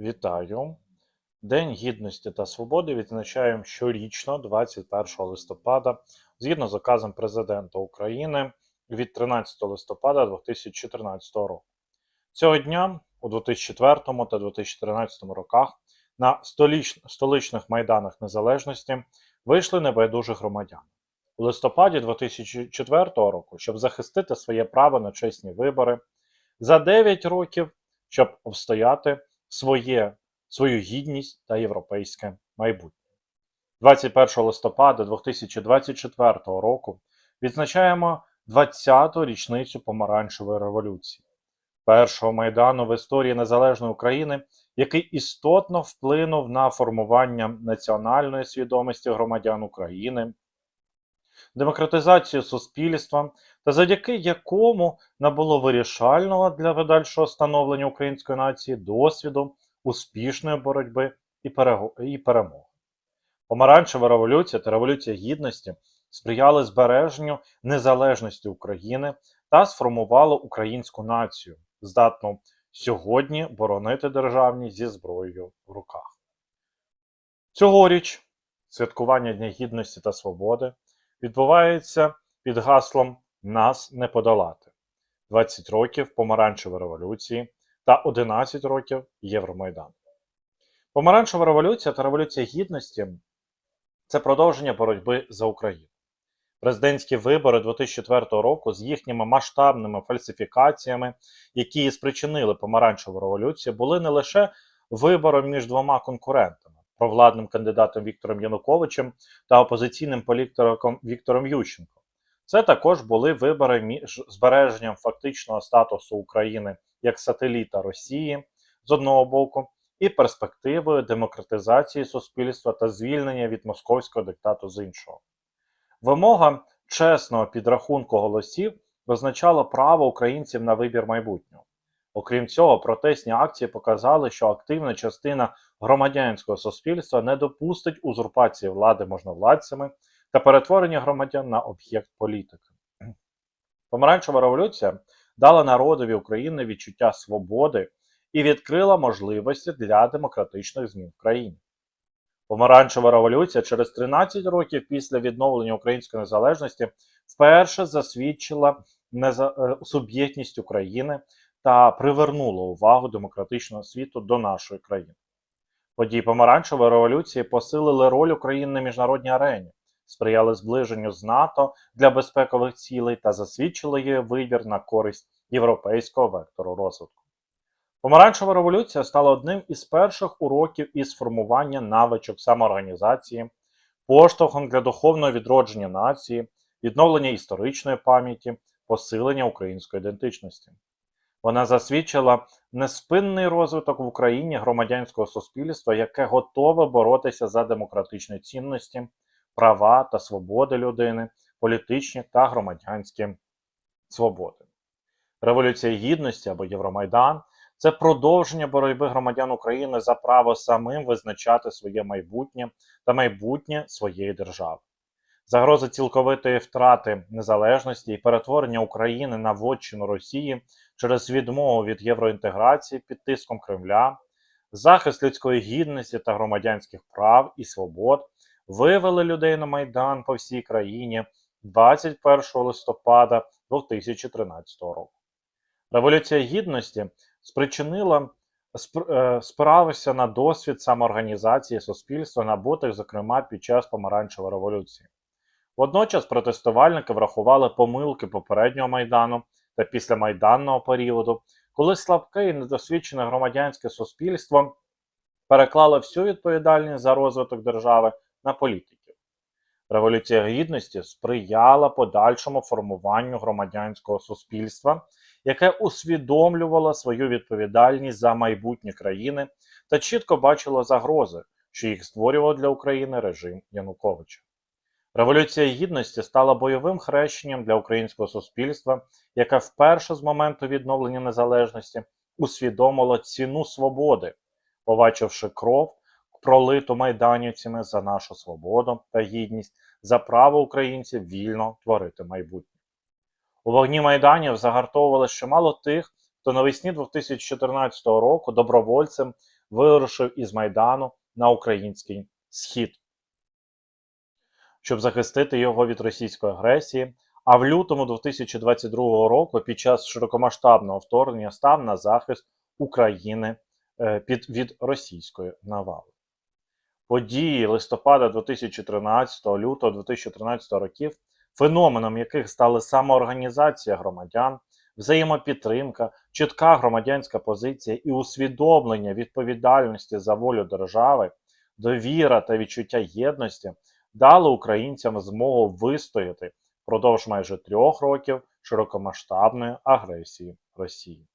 Вітаю! День Гідності та Свободи відзначаємо щорічно 21 листопада згідно з указом Президента України від 13 листопада 2014 року. Цього дня у 2004 та 2013 роках на століч... столичних майданах незалежності вийшли небайдужі громадяни. У листопаді 2004 року, щоб захистити своє право на чесні вибори, за 9 років, щоб обстояти своє, свою гідність та європейське майбутнє. 21 листопада 2024 року відзначаємо 20-ту річницю помаранчевої революції, першого майдану в історії незалежної України, який істотно вплинув на формування національної свідомості громадян України, демократизацію суспільства та завдяки якому набуло вирішального для подальшого становлення української нації досвіду успішної боротьби і перемоги. Помаранчева революція та революція гідності сприяли збереженню незалежності України та сформували українську націю, здатну сьогодні боронити державність зі зброєю в руках. Цьогоріч святкування Дня Гідності та Свободи відбувається під гаслом Нас не подолати 20 років помаранчевої революції та 11 років Євромайдану. Помаранчева революція та революція гідності це продовження боротьби за Україну. Президентські вибори 2004 року з їхніми масштабними фальсифікаціями, які спричинили помаранчеву революцію, були не лише вибором між двома конкурентами провладним кандидатом Віктором Януковичем та опозиційним політиком Віктором Ющенком. Це також були вибори між збереженням фактичного статусу України як сателіта Росії з одного боку, і перспективою демократизації суспільства та звільнення від московського диктату з іншого. Вимога чесного підрахунку голосів визначала право українців на вибір майбутнього. Окрім цього, протестні акції показали, що активна частина громадянського суспільства не допустить узурпації влади можновладцями та перетворення громадян на об'єкт політики. Помаранчева революція дала народові України відчуття свободи і відкрила можливості для демократичних змін в країні. Помаранчева революція через 13 років після відновлення української незалежності вперше засвідчила е, суб'єктність України та привернула увагу демократичного світу до нашої країни. Події помаранчевої революції посилили роль України на міжнародній арені, сприяли зближенню з НАТО для безпекових цілей та засвідчили її вибір на користь європейського вектору розвитку. Помаранчева революція стала одним із перших уроків із формування навичок самоорганізації, поштовхом для духовного відродження нації, відновлення історичної пам'яті, посилення української ідентичності. Вона засвідчила неспинний розвиток в Україні громадянського суспільства, яке готове боротися за демократичні цінності, права та свободи людини, політичні та громадянські свободи. Революція гідності або Євромайдан це продовження боротьби громадян України за право самим визначати своє майбутнє та майбутнє своєї держави. Загроза цілковитої втрати незалежності і перетворення України на вотчину Росії через відмову від євроінтеграції під тиском Кремля, захист людської гідності та громадянських прав і свобод вивели людей на Майдан по всій країні 21 листопада 2013 року. Революція гідності спричинила спр- е, спирався на досвід самоорганізації суспільства, набутих, зокрема, під час помаранчевої революції. Водночас протестувальники врахували помилки попереднього майдану та післямайданного періоду, коли слабке і недосвідчене громадянське суспільство переклало всю відповідальність за розвиток держави на політиків. Революція гідності сприяла подальшому формуванню громадянського суспільства, яке усвідомлювало свою відповідальність за майбутнє країни та чітко бачило загрози, що їх створював для України режим Януковича. Революція гідності стала бойовим хрещенням для українського суспільства, яке вперше з моменту відновлення незалежності усвідомило ціну свободи, побачивши кров, пролиту майданівцями за нашу свободу та гідність, за право українців вільно творити майбутнє. У вогні майданів загартовувалося чимало тих, то навесні 2014 року добровольцем вирушив із Майдану на український схід, щоб захистити його від російської агресії. А в лютому 2022 року, під час широкомасштабного вторгнення, став на захист України е, під, від російської навали. Події листопада 2013, лютого 2013 років, феноменом яких стали самоорганізація громадян, взаємопідтримка, чітка громадянська позиція і усвідомлення відповідальності за волю держави, довіра та відчуття єдності дали українцям змогу вистояти впродовж майже трьох років широкомасштабної агресії Росії.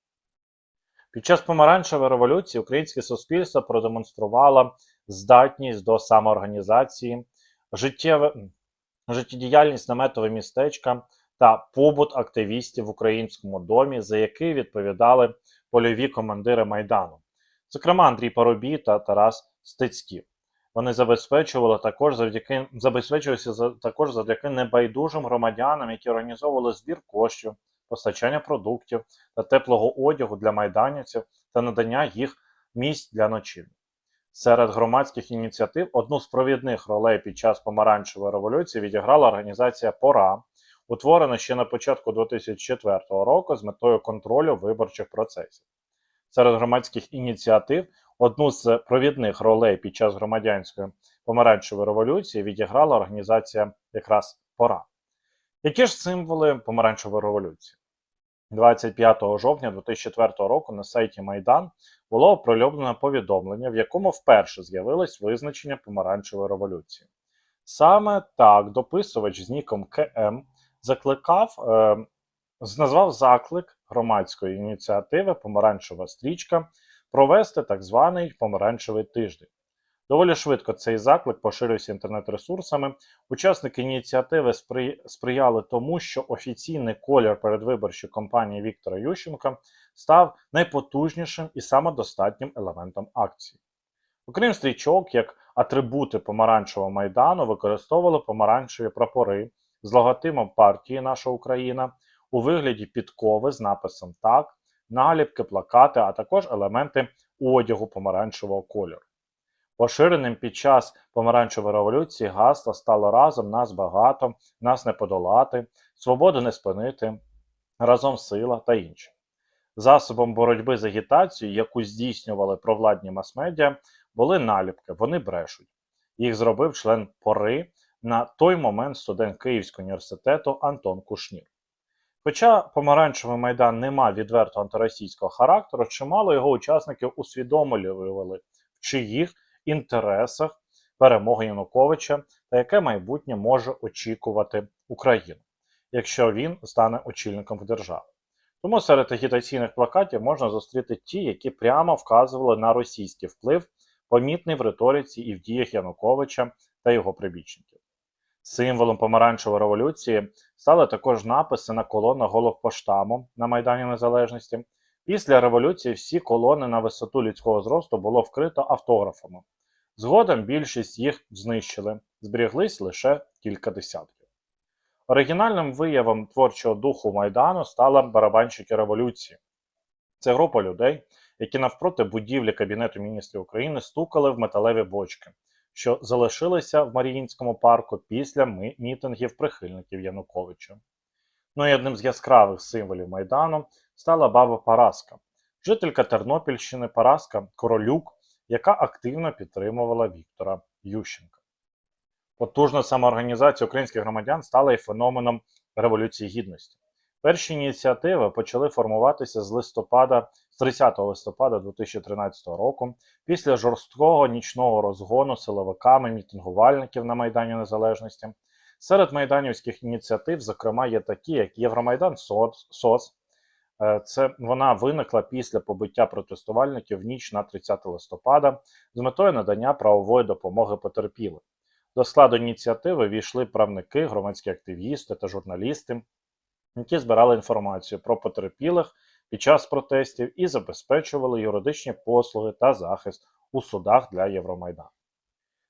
Під час помаранчевої революції українське суспільство продемонструвало здатність до самоорганізації, життєдіяльність наметове містечка та побут активістів в українському домі, за який відповідали польові командири Майдану, зокрема Андрій Парубій та Тарас Стецьків. Вони забезпечували також завдяки забезпечувалися за, також завдяки небайдужим громадянам, які організовували збір коштів, постачання продуктів та теплого одягу для майданівців та надання їх місць для ночівлі. Серед громадських ініціатив одну з провідних ролей під час помаранчевої революції відіграла організація Пора, утворена ще на початку 2004 року з метою контролю виборчих процесів. Серед громадських ініціатив одну з провідних ролей під час громадянської помаранчевої революції відіграла організація якраз Пора. Які ж символи помаранчевої революції? 25 жовтня 2004 року на сайті Майдан було оприлюднено повідомлення, в якому вперше з'явилось визначення помаранчевої революції. Саме так дописувач з ніком КМ закликав, е, назвав заклик громадської ініціативи Помаранчева стрічка провести так званий помаранчевий тиждень. Доволі швидко цей заклик поширився інтернет-ресурсами. Учасники ініціативи спри... сприяли тому, що офіційний колір передвиборчої кампанії Віктора Ющенка став найпотужнішим і самодостатнім елементом акції. Окрім стрічок, як атрибути помаранчевого майдану використовували помаранчеві прапори з логотипом партії Наша Україна у вигляді підкови з написом Так, наліпки, плакати, а також елементи одягу помаранчевого кольору. Поширеним під час помаранчевої революції гасла стало разом нас багато, нас не подолати, свободу не спинити, разом сила та інше. Засобом боротьби з агітацією, яку здійснювали провладні мас-медіа, були наліпки, вони брешуть. Їх зробив член пори на той момент студент Київського університету Антон Кушнір. Хоча помаранчевий майдан не мав відверто антиросійського характеру, чимало його учасників усвідомлювали, в чиїх інтересах перемоги Януковича та яке майбутнє може очікувати Україну, якщо він стане очільником держави. Тому серед агітаційних плакатів можна зустріти ті, які прямо вказували на російський вплив, помітний в риториці і в діях Януковича та його прибічників. Символом помаранчевої революції стали також написи на колонах головпоштаму на Майдані Незалежності. Після революції всі колони на висоту людського зросту було вкрито автографами. Згодом більшість їх знищили, зберіглись лише кілька десятків. Оригінальним виявом творчого духу Майдану стали барабанщики революції. Це група людей, які навпроти будівлі Кабінету міністрів України стукали в металеві бочки, що залишилися в Маріїнському парку після мітингів прихильників Януковича. Ну і одним з яскравих символів Майдану стала баба Параска, жителька Тернопільщини Параска Королюк, яка активно підтримувала Віктора Ющенка. Потужна самоорганізація українських громадян стала і феноменом Революції Гідності. Перші ініціативи почали формуватися з листопада, з 30 листопада 2013 року, після жорсткого нічного розгону силовиками мітингувальників на Майдані Незалежності. Серед майданівських ініціатив, зокрема, є такі, як Євромайдан СОС. Е, це вона виникла після побиття протестувальників в ніч на 30 листопада з метою надання правової допомоги потерпілим. До складу ініціативи війшли правники, громадські активісти та журналісти, які збирали інформацію про потерпілих під час протестів і забезпечували юридичні послуги та захист у судах для Євромайдану.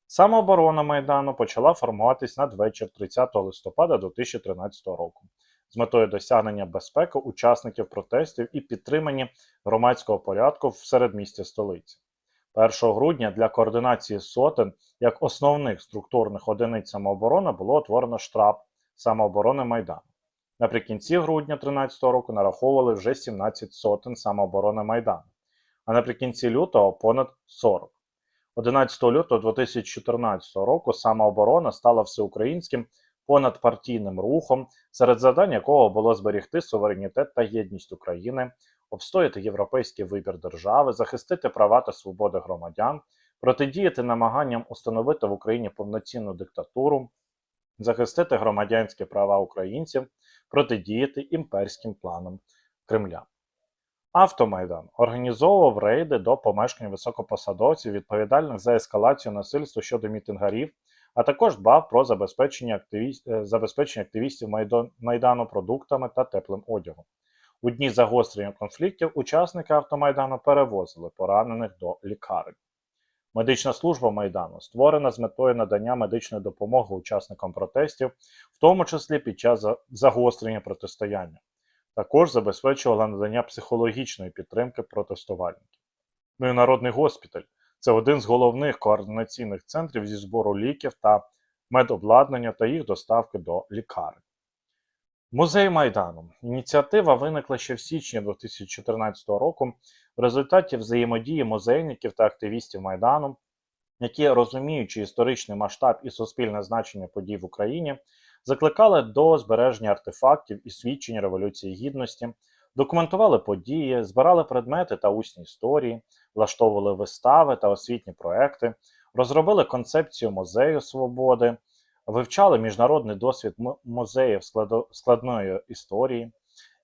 Самооборона Майдану почала формуватись надвечір 30 листопада 2013 року з метою досягнення безпеки учасників протестів і підтримання громадського порядку в середмісті столиці. 1 грудня для координації сотень як основних структурних одиниць самооборони було утворено штаб самооборони Майдану. Наприкінці грудня 2013 року нараховували вже 17 сотень самооборони Майдану, а наприкінці лютого понад 40. 11 лютого 2014 року самооборона стала всеукраїнським понадпартійним рухом, серед завдань якого було зберегти суверенітет та єдність України, обстояти європейський вибір держави, захистити права та свободи громадян, протидіяти намаганням установити в Україні повноцінну диктатуру, захистити громадянські права українців, протидіяти імперським планам Кремля. Автомайдан організовував рейди до помешкань високопосадовців, відповідальних за ескалацію насильства щодо мітингарів, а також дбав про забезпечення, активіст... е, забезпечення активістів Майдану продуктами та теплим одягом. У дні загострення конфліктів учасники автомайдану перевозили поранених до лікарень. Медична служба Майдану створена з метою надання медичної допомоги учасникам протестів, в тому числі під час загострення протистояння. Також забезпечувала надання психологічної підтримки протестувальників. Ну і народний госпіталь це один з головних координаційних центрів зі збору ліків та медобладнання та їх доставки до лікарень. Музей Майдану. Ініціатива виникла ще в січні 2014 року в результаті взаємодії музейників та активістів Майдану, які, розуміючи історичний масштаб і суспільне значення подій в Україні, закликали до збереження артефактів і свідчень Революції Гідності, документували події, збирали предмети та усні історії, влаштовували вистави та освітні проекти, розробили концепцію музею свободи, вивчали міжнародний досвід музеїв складної історії.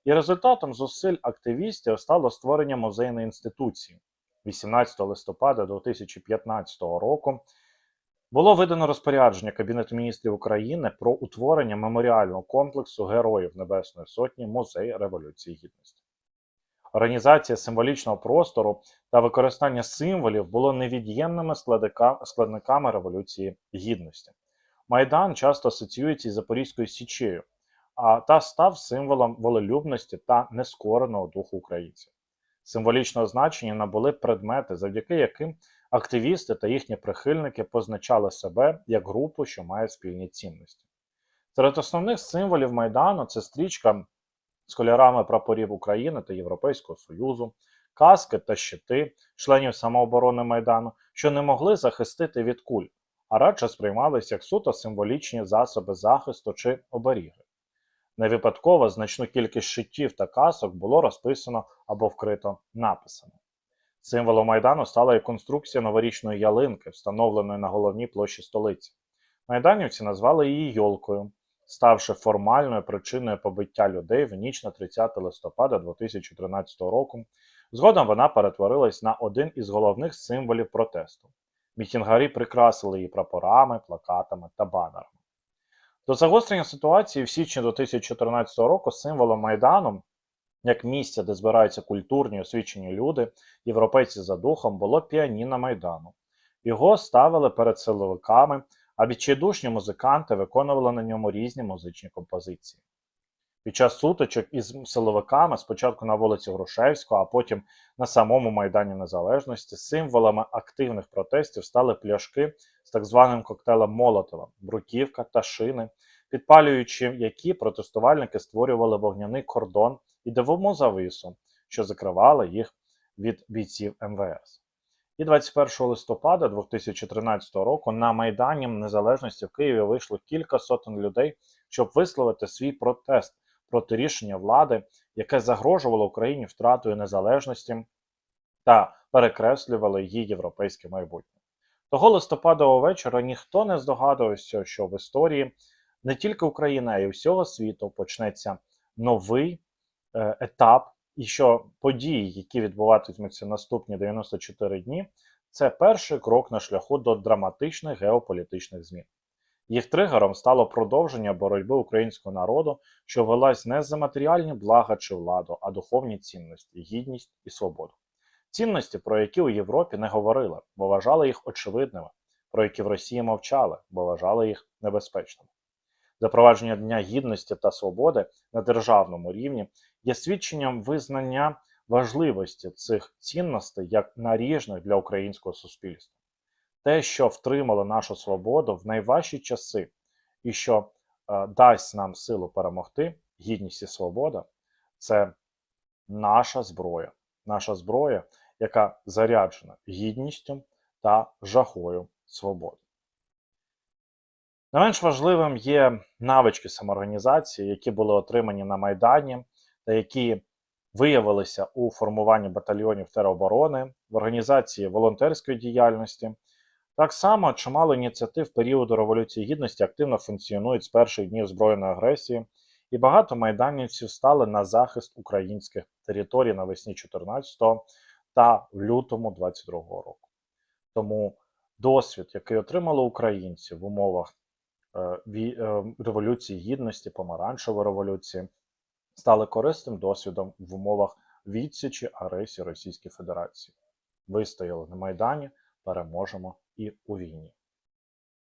І результатом зусиль активістів стало створення музейної інституції. 18 листопада 2015 року було видано розпорядження Кабінету міністрів України про утворення меморіального комплексу Героїв Небесної Сотні Музей Революції Гідності. Організація символічного простору та використання символів було невід'ємними складниками Революції Гідності. Майдан часто асоціюється із Запорізькою Січею, а та став символом волелюбності та нескореного духу українців. Символічного значення набули предмети, завдяки яким активісти та їхні прихильники позначали себе як групу, що має спільні цінності. Серед основних символів Майдану це стрічка з кольорами прапорів України та Європейського Союзу, каски та щити членів самооборони Майдану, що не могли захистити від куль, а радше сприймалися як суто символічні засоби захисту чи оберіги. Не випадково значну кількість щитів та касок було розписано або вкрито написами. Символом Майдану стала і конструкція новорічної ялинки, встановленої на головній площі столиці. Майданівці назвали її йолкою, ставши формальною причиною побиття людей в ніч на 30 листопада 2013 року. Згодом вона перетворилась на один із головних символів протесту. Мітінгарі прикрасили її прапорами, плакатами та банерами. До загострення ситуації в січні 2014 року символом Майдану, як місця, де збираються культурні освічені люди, європейці за духом, було піаніно Майдану. Його ставили перед силовиками, а відчайдушні музиканти виконували на ньому різні музичні композиції. Під час сутичок із силовиками, спочатку на вулиці Грушевського, а потім на самому Майдані Незалежності, символами активних протестів стали пляшки з так званим коктейлем Молотова, бруківка та шини, підпалюючи які протестувальники створювали вогняний кордон і дивову завису, що закривали їх від бійців МВС. І 21 листопада 2013 року на Майдані Незалежності в Києві вийшло кілька сотень людей, щоб висловити свій протест проти рішення влади, яке загрожувало Україні втратою незалежності та перекреслювало її європейське майбутнє. Того листопадового вечора ніхто не здогадувався, що в історії не тільки України, а й всього світу почнеться новий е, етап, і що події, які відбуватимуться наступні 94 дні, це перший крок на шляху до драматичних геополітичних змін. Їх тригером стало продовження боротьби українського народу, що велась не за матеріальні блага чи владу, а духовні цінності, гідність і свободу. Цінності, про які у Європі не говорили, бо вважали їх очевидними, про які в Росії мовчали, бо вважали їх небезпечними. запровадження Дня Гідності та Свободи на державному рівні є свідченням визнання важливості цих цінностей як наріжних для українського суспільства. Те, що втримало нашу свободу в найважчі часи, і що е, дасть нам силу перемогти, гідність і свобода це наша зброя, наша зброя, яка заряджена гідністю та жахою свободи. Не менш важливим є навички самоорганізації, які були отримані на Майдані, та які виявилися у формуванні батальйонів тероборони, в організації волонтерської діяльності. Так само чимало ініціатив періоду Революції Гідності активно функціонують з перших днів збройної агресії, і багато майданівців стали на захист українських територій навесні 14-го та в лютому 22-го року. Тому досвід, який отримали українці в умовах е, е, Революції Гідності, помаранчевої революції, стали корисним досвідом в умовах відсічі агресії Російської Федерації. Вистояли на Майдані, переможемо і у війні.